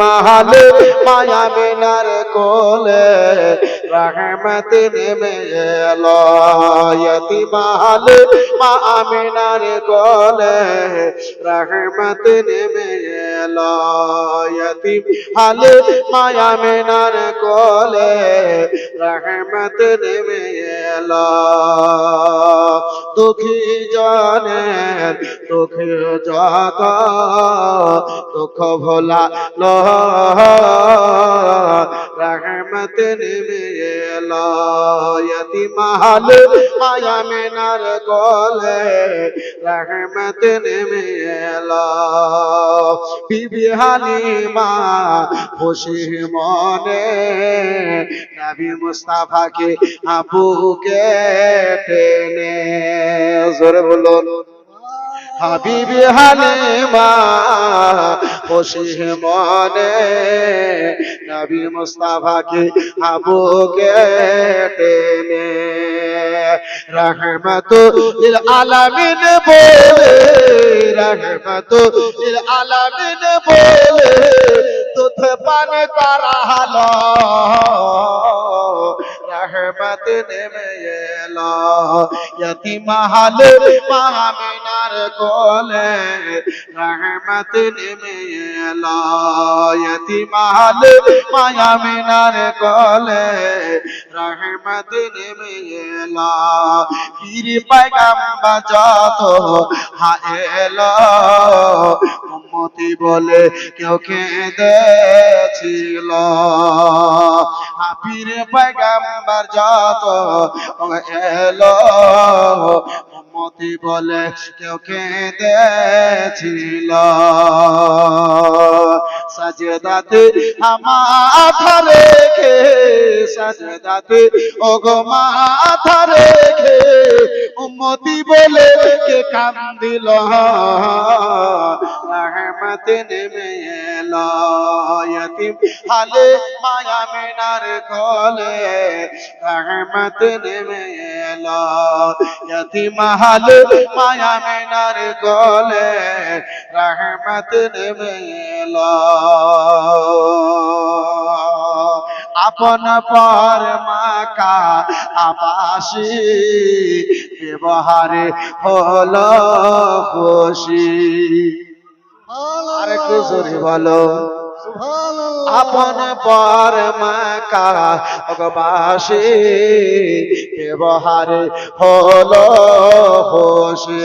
মাহাল মায়া মিনার কোলে রহমত নেমে এলো। ইয়তি মাহাল মা আমিনার কোলে রহমত নেমে এলো ইয়তি হাল মায়া মিনার কোলে রহমত নেমে এলো। দুঃখী জনের দুঃখী জগ দুঃখ ভোলা লো রহমত ইয়তি মাহাল মায়া মিনার কোলে রহমত নেমে এলো। বিবি হালিমা খুশি মনে নবী মুস্তাফাকে আবুকে টেনে। জোরে বলুন। হাবিবি হালিমা খুশি মনে নবী মুস্তাফাকে আবুকে টেনে, রহমতুল আলামিন বলে, রহমতুল আলামিন বলে, দুধ পান করা হলো রহমত নেমে এলো। ইয়তিমাহাল মামিনার কোলে রহমত নেমে এলো ইয়তিমাহাল মায়ামিনার কোলে রহমত নেমে এলো পীর পায়গাম্বা যত হা এলো, উম্মতি বলে কেউ কেঁদেছিল। হাফির পয়গাম্বার যত এলো উম্মতি বলে কেউ কেঁদেছিল। সাজদাতে মাথা রেখে, সাজদাতে ওগো মাথা রেখে উম্মতি বলে কে কান্দিল। রহমত নেমে এলো। হালে মায়া মিনার কোলে রহমত নেমে এলো ইয়তিম হালে মায়া মিনার কোলে রহমত নেমে এলো আপন পর মাকা আবাসী ব্যবহারে হলো খুশি। আরে কুজুরি বলো। আপন পর মাকা ব্যবহারে হলো খুশি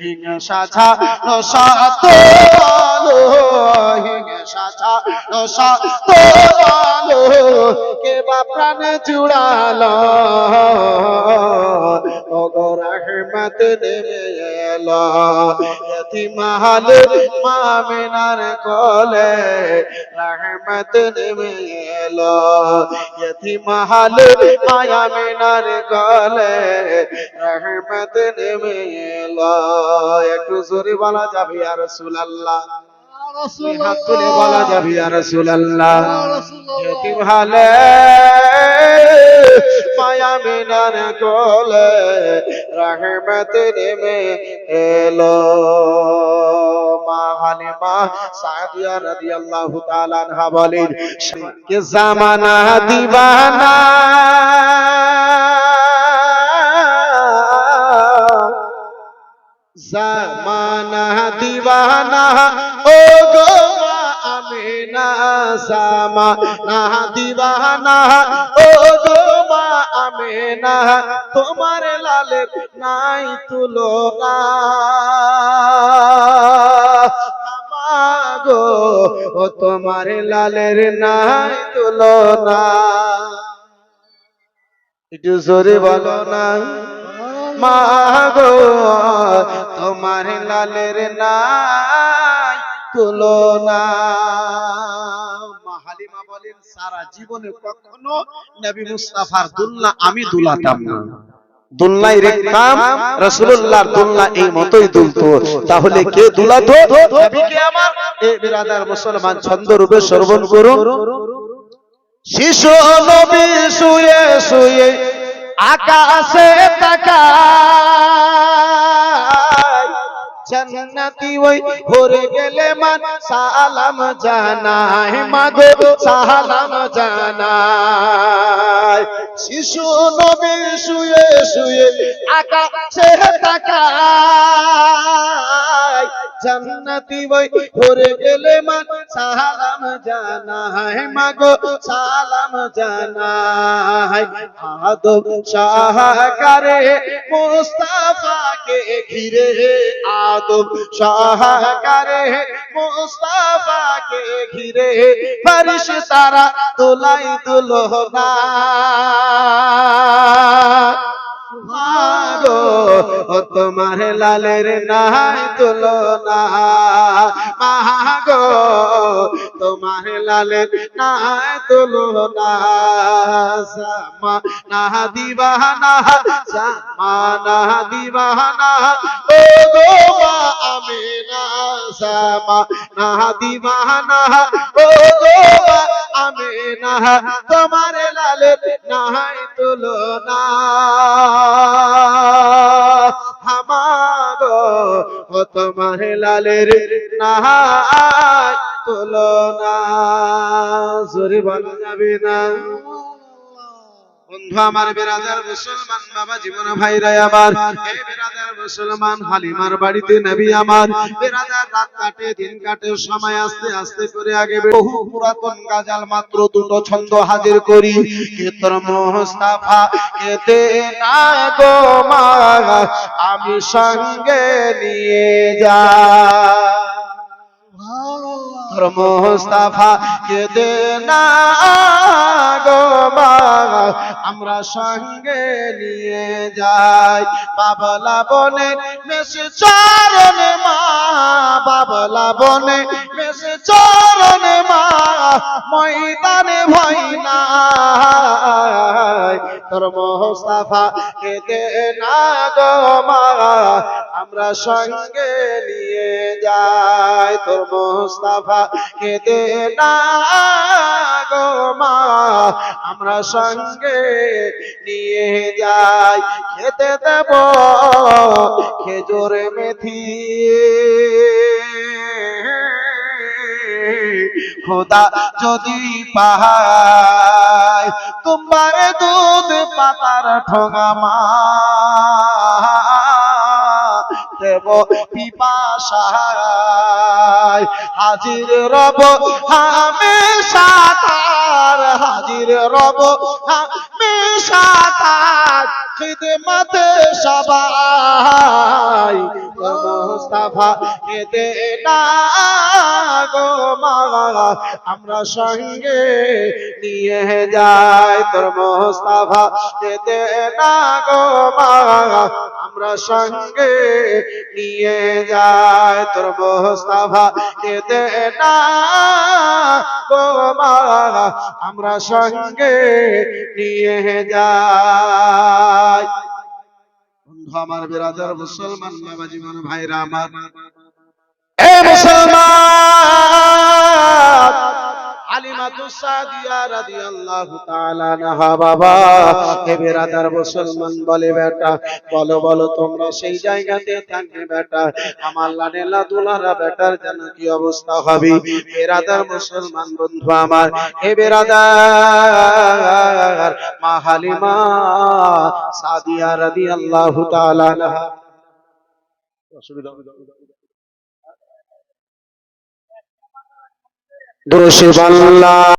হিংসা ছাড়ো সাত হিংসা ছাড়ো সাত কে বা প্রাণ জুড়ালো? ওগো রহমত নেমে এলো। ইয়তিমাহাল মামিনার কোলে রহমত নেমে এলো ইয়তিমাহাল মায়ামিনার কোলে রহমত নেমে একটু জোরে বলা যাবে আর রাসূলুল্লাহ। হাত তুলে বলা যাবে আর রাসূলুল্লাহ। ইয়তিমাহালে মায়ামিনার কোলে রহমত নেমে এলো। মা সাদিয়া রাদিয়াল্লাহু তাআলা আনহা বলেন কে জামানা দিবানা জামানা দিবানা, ও গো আমিনা, জামানা দিবানা, ও গো মা আমিনা, তোমার লালের নাই তুলনা গো ও তোমার লালের নাই তুলনা একটু জোরে বলো না। মা গো তোমার লালের নাই তুলনা হালিমা বলেন, সারা জীবনে কখনো নবী মুস্তাফার দুলনা আমি দুলাতাম না। রেখতাম এই তাহলে কে মুসলমান ছন্দ রূপে শ্রবণ করুন। শিশু শুয়ে শুয়ে আকাশে জান্নাতি ওই ভরে গেলে মান সালাম জানায়। মাগো সালাম জানায়। শিশু নবী শুয়ে শুয়ে আকাশে তাকায়। জান্নাতি ওই ভরে গেলে মান সালাম জানায় মাগো, সালাম জানায় আদম শাহকারে মুস্তাফাকে ঘিরে আদম শাহকারে মুস্তাফাকে ঘিরে ফারিস তারা তোলাই দুলহনা মাগো ও তোমার লালের নাই তুলনা। মাগো তোমার লালের নাই তুলনা। সামা না দিবানা সামা না দিবানা। ও গো মা আমিনা সামা না দিবানা। ও গো আমিনা তোমার লালের নাই তুলনা। হামাগো, ও তোমার লালের নাহাই তুলনা। জোরে বলা যাবে না। বন্ধু, আমার মুসলমান বাবা, জীবন ভাইরা আমার। মুসলমান, হালিমার বাড়িতে নবী আমার। রাত কাটে, দিন কাটে, সময় আস্তে আস্তে করে আগে বহু পুরাতন গাজাল মাত্র দুটো ছন্দ হাজির করি। কে তোর মোস্তাফা গো মা, আমি সঙ্গে নিয়ে যা। তোর মোস্তাফা কেদে না গো মা আমরা সঙ্গে নিয়ে যাই। বাবলা বনে মেসে চরণে মা, বাবলা বনে মেসে চরণ মা, ময়দানে ভয় নাই। তোর মোস্তাফা কেদে না গো আমরা সঙ্গে নিয়ে যাই তোর মোস্তাফা কেদে না গো মা। আমরা সঙ্গে নিয়ে যাই, খেতে দেব খেজুর মেথি। খোদা যদি পাহায়, তোমার দুধ পাতার ঠোঙা মা। দেব পিপাসায়। হাজির রব হামেশা তার, হাজির রব হামেশা তার। খিদমতে সবাই মুস্তাফা কেদে না গো মা আমরা সঙ্গে নিয়ে যাই তোর মোস্তাফা কেদে না গো মা আমরা সঙ্গে নিয়ে যাই। তোর মোস্তাফা কেঁদে না গো মা। আমরা সঙ্গে নিয়ে যাই। আমার বিরাদার মুসলমান বাবা জীবন ভাইরা আমার। বিরাদার মুসলমান বলে বেটা, বলো বলো, তোমরা সেই জায়গাতে থাকবে বেটা, আমার লাডেলা দুলারা বেটার যেন কি অবস্থা হবে? বিরাদার মুসলমান বন্ধু আমার, হে বিরাদার, মা সাদিয়া রাদিয়াল্লাহু তাআলা অসুবিধা দোষে বাংলা।